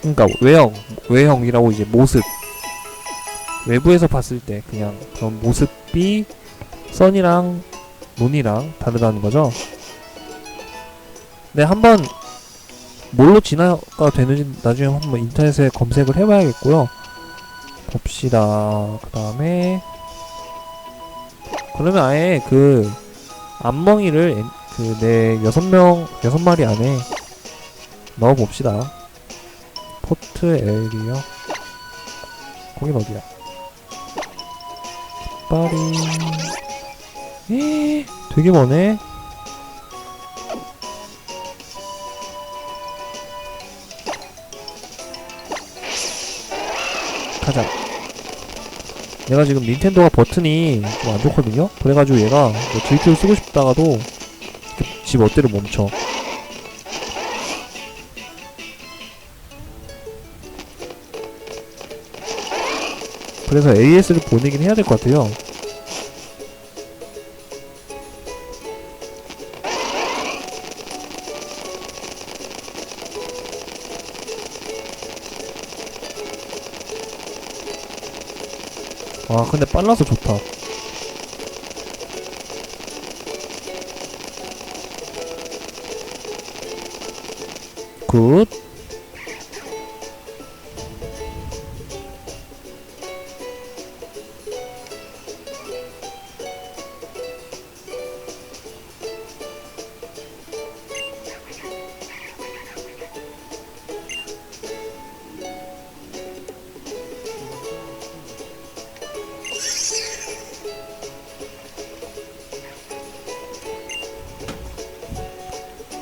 그러니까 외형, 외형이라고 이제 모습. 외부에서 봤을 때 그냥 그런 모습이 선이랑 문이랑 다르다는 거죠. 네, 한번 뭘로 진화가 되는지 나중에 한번 인터넷에 검색을 해봐야겠고요. 봅시다. 그 다음에 그러면 아예 그 앞멍이를 그 내 여섯 명 여섯 마리 안에 넣어 봅시다. 포트 에리어 거긴 어디야? 깃발이 에 되게 머네. 가자. 얘가 지금 닌텐도가 버튼이 좀 안 좋거든요? 그래가지고 얘가 뭐 질주를 쓰고 싶다가도 지 멋대로 멈춰. 그래서 AS를 보내긴 해야 될 것 같아요. 아 근데 빨라서 좋다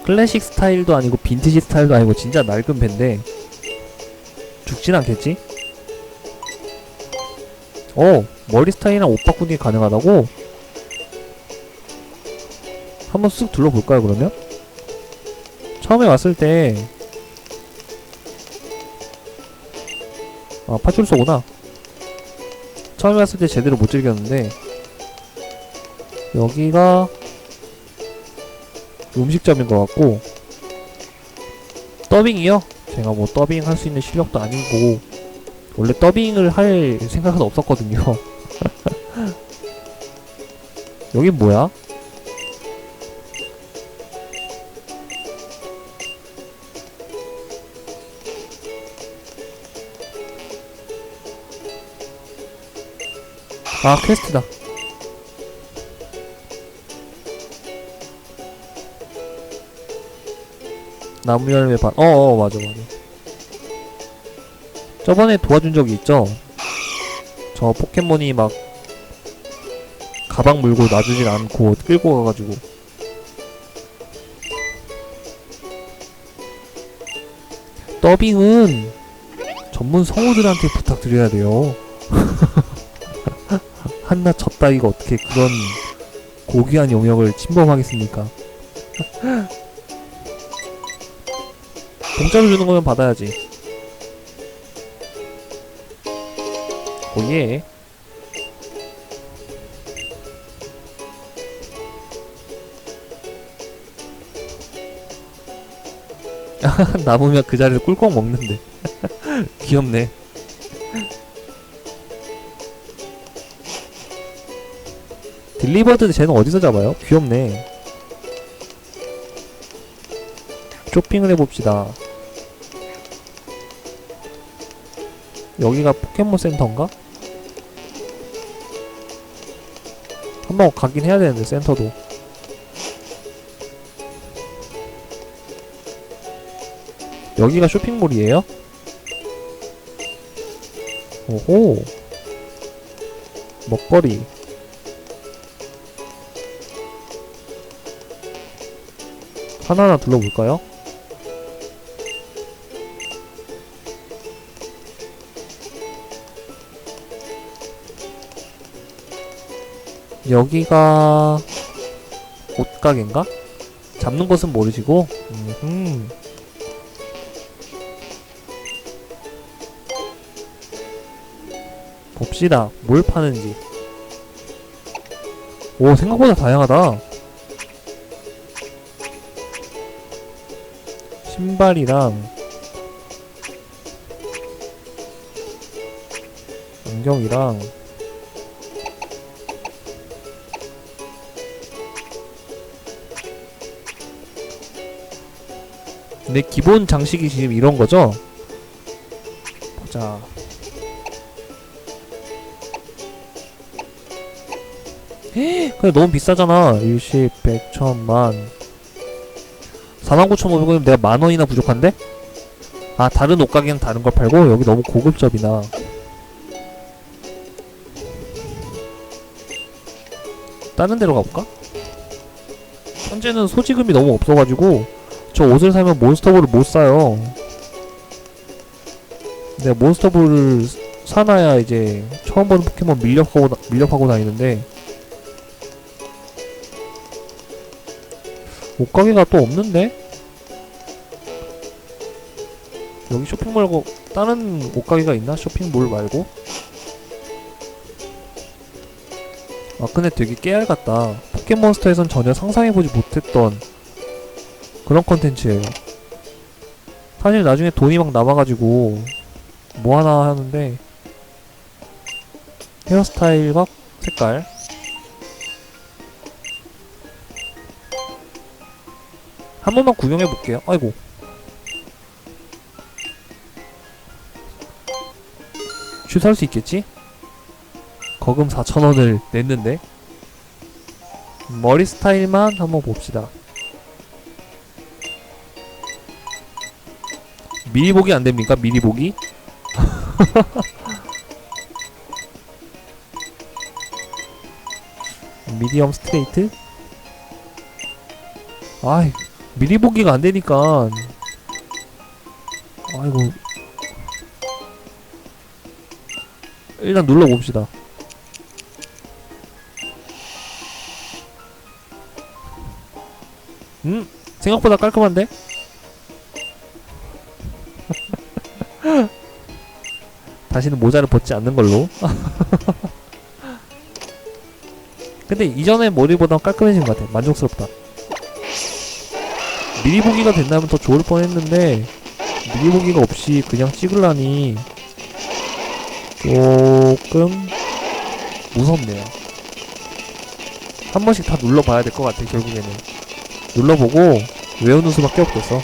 클래식 스타일도 아니고 빈티지 스타일도 아니고 진짜 낡은 밴데 죽진 않겠지? 어 머리 스타일이랑 옷 바꾸기 가능하다고? 한번 쓱 둘러볼까요 그러면? 처음에 왔을 때 아, 파출소구나. 처음에 왔을 때 제대로 못 즐겼는데, 여기가 음식점인 것 같고, 더빙이요? 제가 뭐 더빙 할 수 있는 실력도 아니고, 원래 더빙을 할 생각은 없었거든요. 여긴 뭐야? 아 퀘스트다 나무 열매 반 어어 맞아 맞아. 저번에 도와준 적이 있죠? 저 포켓몬이 막 가방 물고 놔주진 않고 끌고 가가지고. 더빙은 전문 성우들한테 부탁드려야 돼요. 한낱 저 따위가 어떻게 그런 고귀한 영역을 침범하겠습니까? 공짜로 주는 거면 받아야지. 오예. 남으면 그 자리를 꿀꺽 먹는데. 귀엽네. 딜리버드 쟤는 어디서 잡아요? 귀엽네. 쇼핑을 해봅시다. 여기가 포켓몬 센터인가? 한번 가긴 해야 되는데 센터도 여기가 쇼핑몰이에요? 오호 먹거리 하나하나 둘러볼까요? 여기가 옷가게인가? 잡는 것은 모르시고 음흠. 봅시다 뭘 파는지 오 생각보다 다양하다 신발이랑 안경이랑 근데 기본 장식이 지금 이런 거죠? 보자. 근데 너무 비싸잖아. 일십, 백, 천만. 49,500원이면 내가 만 원이나 부족한데? 아, 다른 옷가게는 다른 걸 팔고, 여기 너무 고급점이다. 다른 데로 가볼까? 현재는 소지금이 너무 없어가지고, 저 옷을 사면 몬스터볼을 못 사요. 내가 몬스터볼을 사놔야 이제 처음 보는 포켓몬 밀렵하고, 다- 밀렵하고 다니는데, 옷가게가 또 없는데? 여기 쇼핑몰 말고 다른 옷가게가 있나? 쇼핑몰 말고? 아 근데 되게 깨알 같다 포켓몬스터에선 전혀 상상해보지 못했던 그런 컨텐츠예요 사실 나중에 돈이 막 남아가지고 뭐 하나 하는데 헤어스타일과 색깔 한 번만 구경해 볼게요. 아이고. 취소할 수 있겠지? 거금 4,000원을 냈는데. 머리 스타일만 한번 봅시다. 미리 보기 안 됩니까? 미리 보기? 미디엄 스트레이트? 아이, 미리 보기가 안 되니까. 아이고. 일단 눌러봅시다. 음? 생각보다 깔끔한데? 다시는 모자를 벗지 않는 걸로. 근데 이전의 머리보다 깔끔해진 것 같아. 만족스럽다. 미리 보기가 된다면 더 좋을 뻔했는데 미리 보기가 없이 그냥 찍으려니 조금 무섭네요. 한 번씩 다 눌러봐야 될 것 같아 결국에는 눌러보고 외우는 수밖에 없겠어.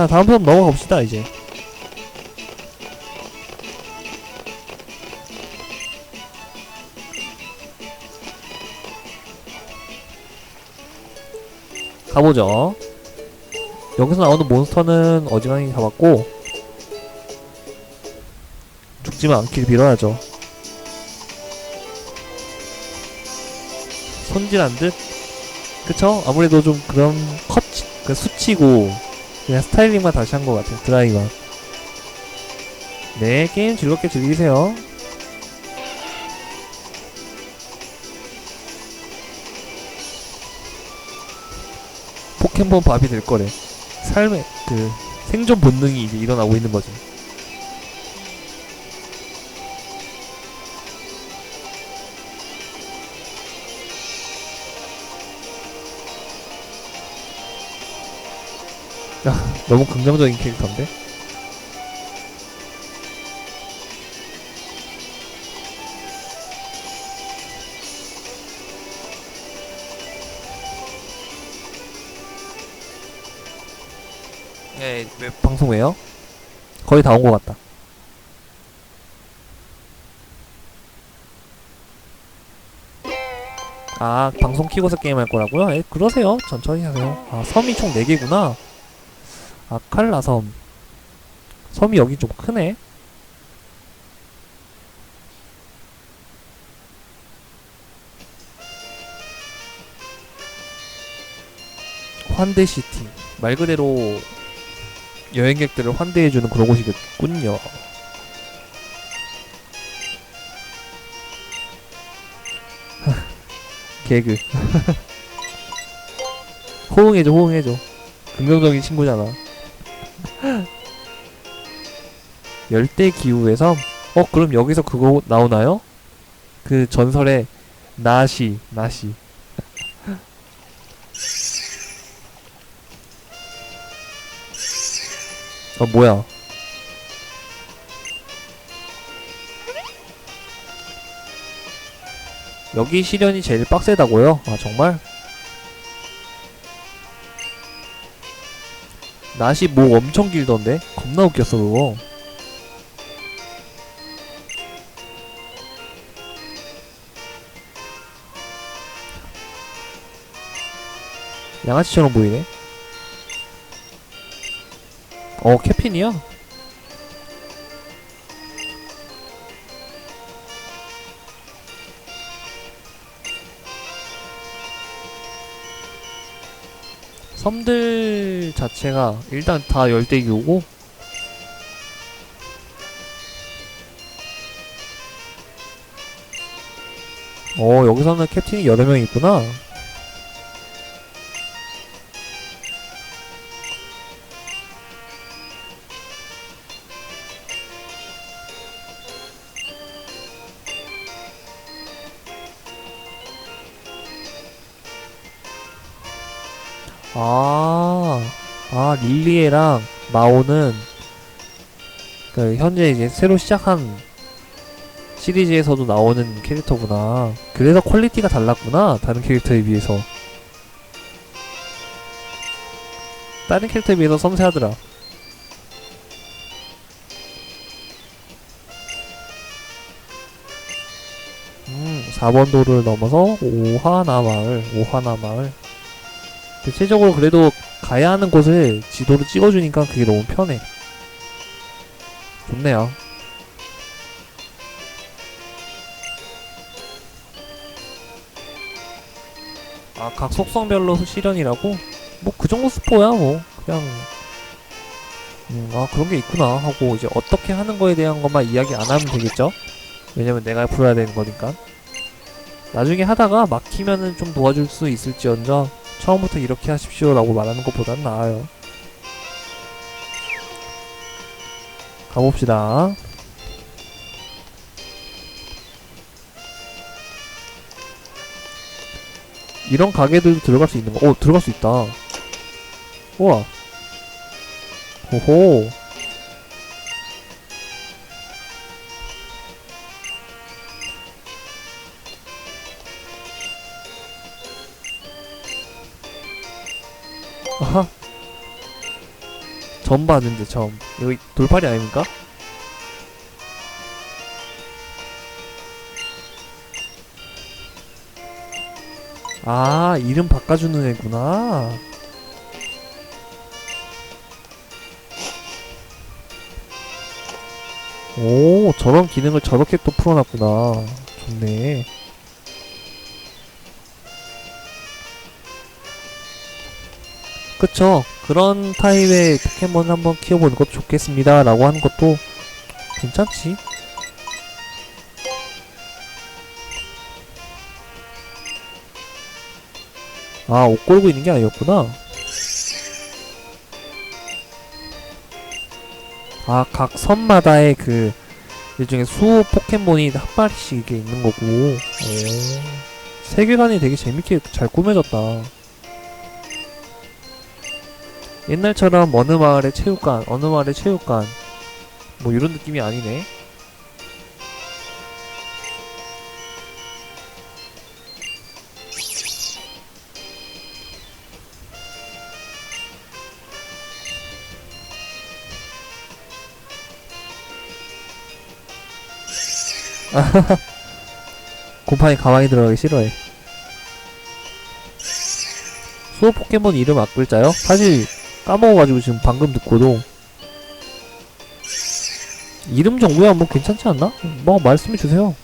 자 다음 편 넘어가 봅시다 이제. 가보죠. 여기서 나오는 몬스터는 어지간히 잡았고 죽지만 않길 빌어야죠. 손질한 듯? 그쵸? 아무래도 좀 그런 컷, 그 수치고 그냥 스타일링만 다시 한 것 같아요. 드라이만. 네, 게임 즐겁게 즐기세요. 포켓몬 밥이 될 거래. 삶의 그 생존 본능이 이제 일어나고 있는 거지. 야, 너무 긍정적인 캐릭터인데? 예, 왜 방송 왜요? 거의 다 온 것 같다. 아, 방송 키고서 게임할 거라고요? 예, 그러세요. 천천히 하세요. 아, 섬이 총 4개구나. 아칼라 섬. 섬이 여기 좀 크네. 환대시티. 말 그대로 여행객들을 환대해주는 그런 곳이겠군요. 개그. 호응해줘, 호응해줘. 긍정적인 친구잖아. 열대 기후에서 어 그럼 여기서 그거 나오나요? 그 전설의 나시 나시 어 뭐야 여기 시련이 제일 빡세다고요? 아 정말? 낫이 목 엄청 길던데? 겁나 웃겼어 그거 양아치처럼 보이네 어 캐핀이야? 섬들 자체가 일단 다 열대기 오고 어 여기서는 캡틴이 여러 명 있구나 아, 아, 릴리에랑 마오는 그 현재 이제 새로 시작한 시리즈에서도 나오는 캐릭터구나. 그래서 퀄리티가 달랐구나. 다른 캐릭터에 비해서. 다른 캐릭터에 비해서 섬세하더라. 음, 4번 도를 넘어서 오하나 마을, 오하나 마을. 대체적으로 그래도 가야 하는 곳을 지도로 찍어주니까 그게 너무 편해. 좋네요. 아, 각 속성별로 시련이라고? 뭐, 그 정도 스포야, 뭐. 그냥, 음, 아, 그런 게 있구나. 하고, 이제 어떻게 하는 거에 대한 것만 이야기 안 하면 되겠죠? 왜냐면 내가 풀어야 되는 거니까. 나중에 하다가 막히면은 좀 도와줄 수 있을지언정, 처음부터 이렇게 하십시오 라고 말하는 것보단 나아요. 가봅시다. 이런 가게들도 들어갈 수 있는 거. 오, 들어갈 수 있다. 우와. 호호. 점 봤는데 점. 이거 돌팔이 아닙니까? 아, 이름 바꿔주는 애구나. 오, 저런 기능을 저렇게 또 풀어놨구나. 좋네. 그쵸. 그런 타입의 포켓몬 한번 키워보는 것도 좋겠습니다. 라고 하는 것도 괜찮지. 아, 옷 걸고 있는 게 아니었구나. 아, 각 섬마다의 그, 일종의 수 포켓몬이 한 마리씩 이게 있는 거고. 오. 세계관이 되게 재밌게 잘 꾸며졌다. 옛날처럼 어느 마을의 체육관, 어느 마을의 체육관, 뭐 이런 느낌이 아니네. 곰팡이 가만히 들어가기 싫어해. 수호 포켓몬 이름 앞글자요? 사실 까먹어가지고 지금 방금 듣고도 이름 정도야 뭐 괜찮지 않나? 뭐 말씀해 주세요.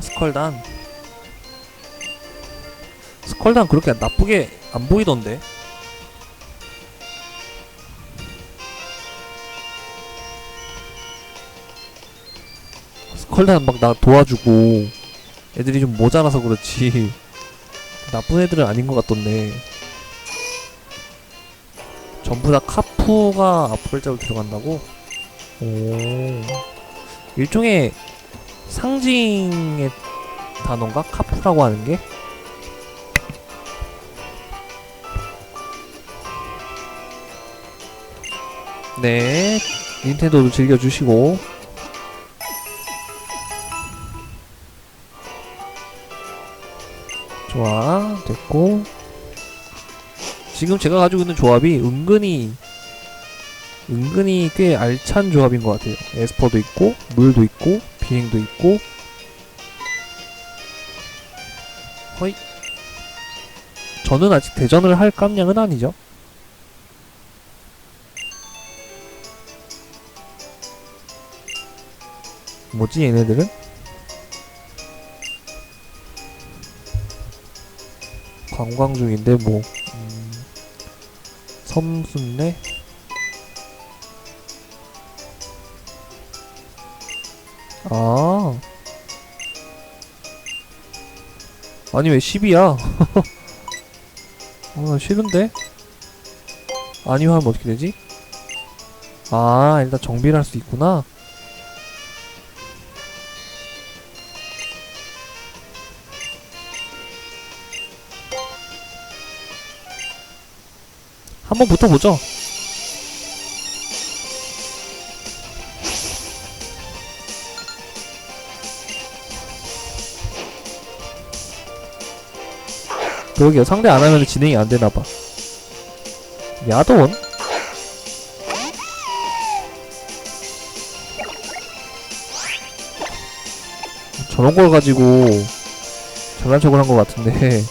스컬단 스컬단 그렇게 나쁘게 안 보이던데 컬단 막 나 도와주고 애들이 좀 모자라서 그렇지 나쁜 애들은 아닌 것 같던데 전부 다 카푸가 앞글자로 들어간다고? 오 일종의 상징의 단어인가? 카푸라고 하는 게? 네 닌텐도도 즐겨주시고 좋아 됐고. 지금 제가 가지고 있는 조합이 은근히 은근히 꽤 알찬 조합인 것 같아요. 에스퍼도 있고 물도 있고 비행도 있고. 허이. 저는 아직 대전을 할 깜냥은 아니죠? 뭐지 얘네들은? 관광 중인데 뭐 음, 섬순례? 아 아니 왜 10이야? 어, 나 싫은데? 아니면 하면 어떻게 되지? 아 일단 정비를 할 수 있구나 한번 붙어보죠. 그러게요. 상대 안 하면 진행이 안 되나봐. 야돈? 저런 걸 가지고 장난 척을 한 것 같은데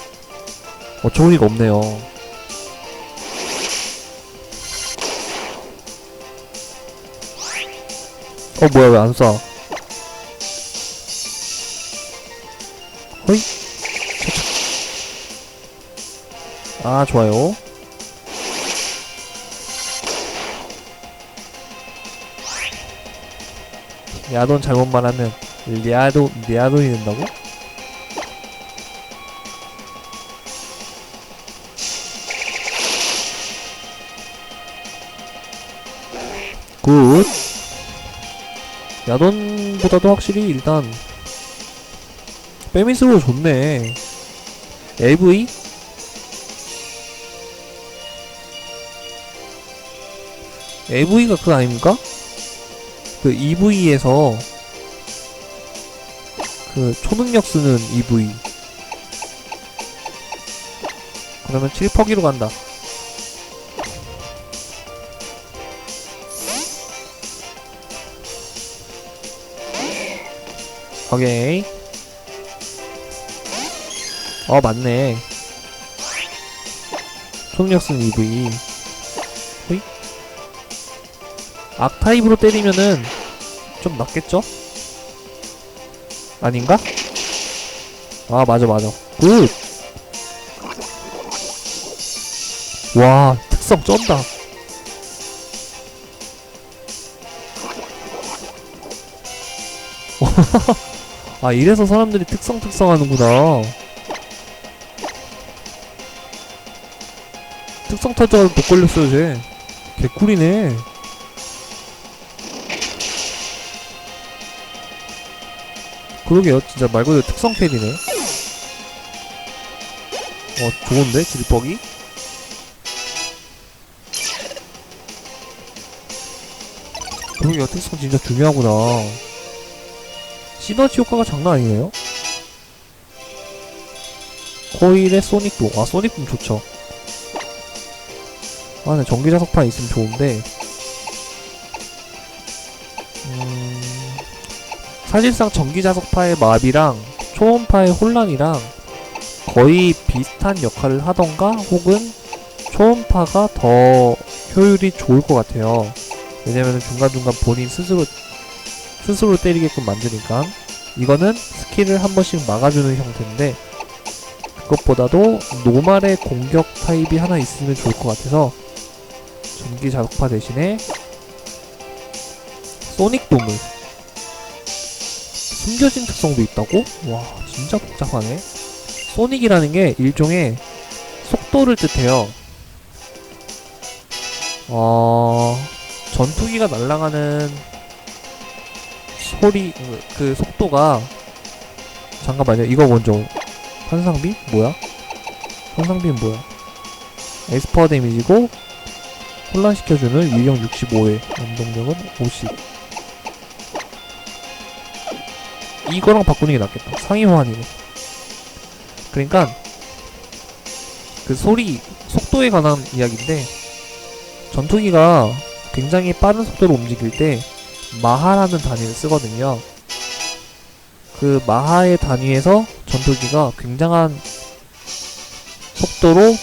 어처구니가 없네요. 어 뭐야 왜 안 쏴? 허이. 아 좋아요 야돈 잘못 말하면 리아도 리아돈이 된다고? 굿 야돈보다도 확실히 일단 빼미스로 좋네 AV? AV가 그거 아닙니까? 그 EV에서 그 초능력 쓰는 EV 그러면 7퍼기로 간다 오케이 어 맞네 쓰는 EV 호이 악타입으로 때리면은 좀 낫겠죠? 아닌가? 아 맞아 맞아 굿! 와 특성 쩐다 아 이래서 사람들이 특성 특성 하는구나. 특성 타자가 못 걸렸어요 쟤. 개꿀이네. 그러게요. 진짜 말 그대로 특성 팻이네. 어 좋은데? 질퍽이? 그러게요. 특성 진짜 중요하구나 시너지 효과가 장난 아니네요? 코일의 소닉붐 아 소닉붐 좋죠. 아, 네, 전기자석판 있으면 좋은데, 음, 사실상 전기자석파의 마비랑 초음파의 혼란이랑 거의 비슷한 역할을 하던가 혹은 초음파가 더 효율이 좋을 것 같아요. 왜냐면 중간중간 본인 스스로 스스로 때리게끔 만드니까 이거는 스킬을 한 번씩 막아주는 형태인데 그것보다도 노말의 공격 타입이 하나 있으면 좋을 것 같아서 전기 자석파 대신에 소닉 도물 숨겨진 특성도 있다고? 와 진짜 복잡하네 소닉이라는 게 일종의 속도를 뜻해요 어... 전투기가 날아가는 소리 그, 그 속도가 잠깐만요 이거 먼저 환상빔? 뭐야? 환상빔 뭐야? 에스퍼 데미지고 혼란시켜주는 유령 65회 원동력은 50 이거랑 바꾸는 게 낫겠다 상위 호환이네 그러니까 그 소리 속도에 관한 이야기인데 전투기가 굉장히 빠른 속도로 움직일 때 마하라는 단위를 쓰거든요 그 마하의 단위에서 전투기가 굉장한 속도로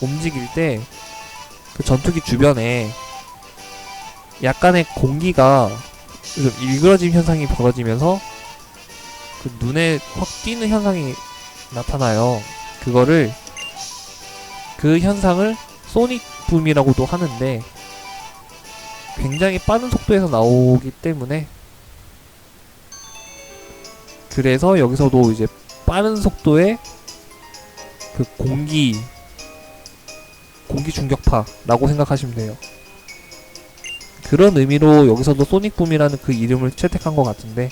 움직일 때 그 전투기 주변에 약간의 공기가 좀 일그러짐 현상이 벌어지면서 그 눈에 확 띄는 현상이 나타나요. 그거를 그 현상을 소닉 붐이라고도 하는데 굉장히 빠른 속도에서 나오기 때문에 그래서 여기서도 이제 빠른 속도의 그 공기 공기 충격파라고 생각하시면 돼요. 그런 의미로 여기서도 소닉붐이라는 그 이름을 채택한 것 같은데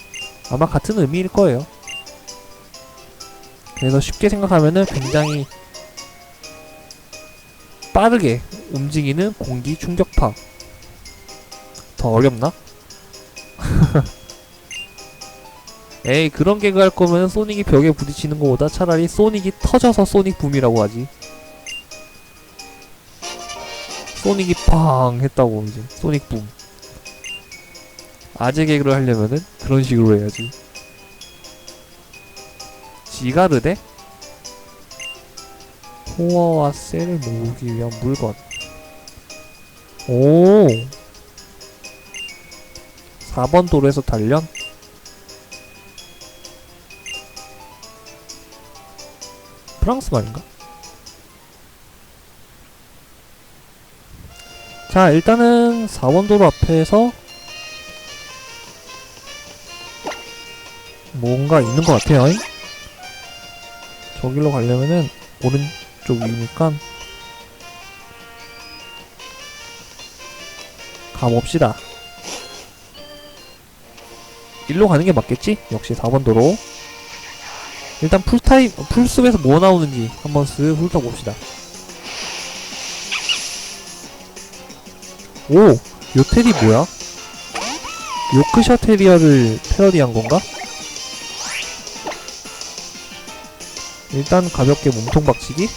아마 같은 의미일 거예요. 그래서 쉽게 생각하면은 굉장히 빠르게 움직이는 공기 충격파. 더 어렵나? 에이 그런 개그 할 거면 소닉이 벽에 부딪히는 것보다 차라리 소닉이 터져서 소닉 붐이라고 하지. 소닉이 팡 했다고 이제 소닉 붐. 아재 개그를 하려면은 그런 식으로 해야지. 지가르데? 코어와 셀을 모으기 위한 물건. 오. 4번 도로에서 단련? 프랑스 말인가? 자, 일단은 4번 도로 앞에서 뭔가 있는 것 같아요. 저길로 가려면은 오른쪽 위니까 가봅시다. 일로 가는 게 맞겠지? 역시 4번 도로. 일단 풀타임, 풀숲에서 뭐 나오는지 한번 쓱 훑어봅시다. 오! 요 테리 뭐야? 요크셔 테리어를 패러디한 건가? 일단 가볍게 몸통 박치기.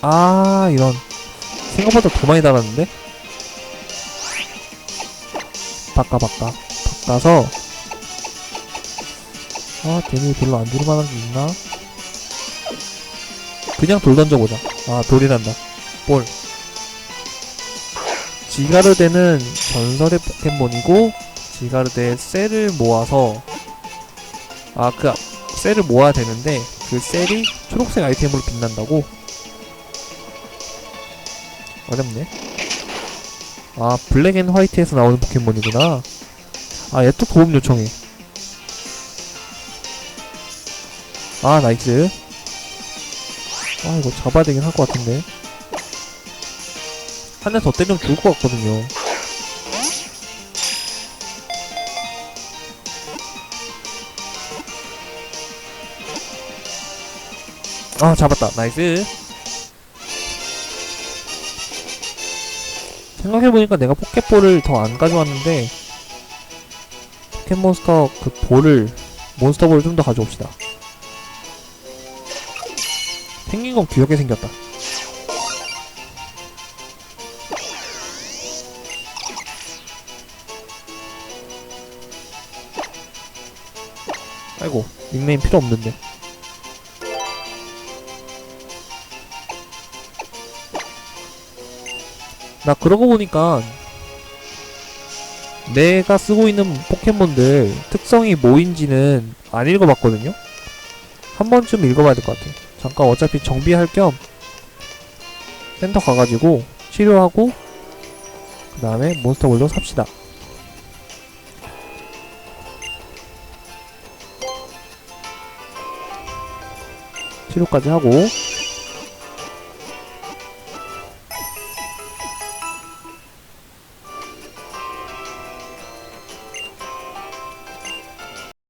아, 이런. 생각보다 더 많이 달았는데? 바꿔, 바꿔. 바꿔서. 아, 데미 별로 안 들을 만한 게 있나? 그냥 돌 던져보자. 아, 돌이란다. 볼. 지가르데는 전설의 포켓몬이고, 지가르데의 셀을 모아서 아 그 셀을 모아야 되는데 그 셀이 초록색 아이템으로 빛난다고? 어렵네 아 블랙 앤 화이트에서 나오는 포켓몬이구나. 아 얘 또 도움 요청해. 아 나이스. 아 이거 잡아야 되긴 할 것 같은데. 한 대 더 때리면 죽을 것 같거든요. 아 잡았다. 나이스 생각해보니까 내가 포켓볼을 더 안 가져왔는데 포켓몬스터 그 볼을 몬스터볼을 좀 더 가져옵시다. 생긴 건 귀엽게 생겼다. 아이고 닉네임 필요 없는데 나 그러고 보니까 내가 쓰고 있는 포켓몬들 특성이 뭐인지는 안 읽어봤거든요? 한 번쯤 읽어봐야 될 것 같아. 잠깐 어차피 정비할 겸 센터 가가지고 치료하고 그 다음에 몬스터 볼도 삽시다. 치료까지 하고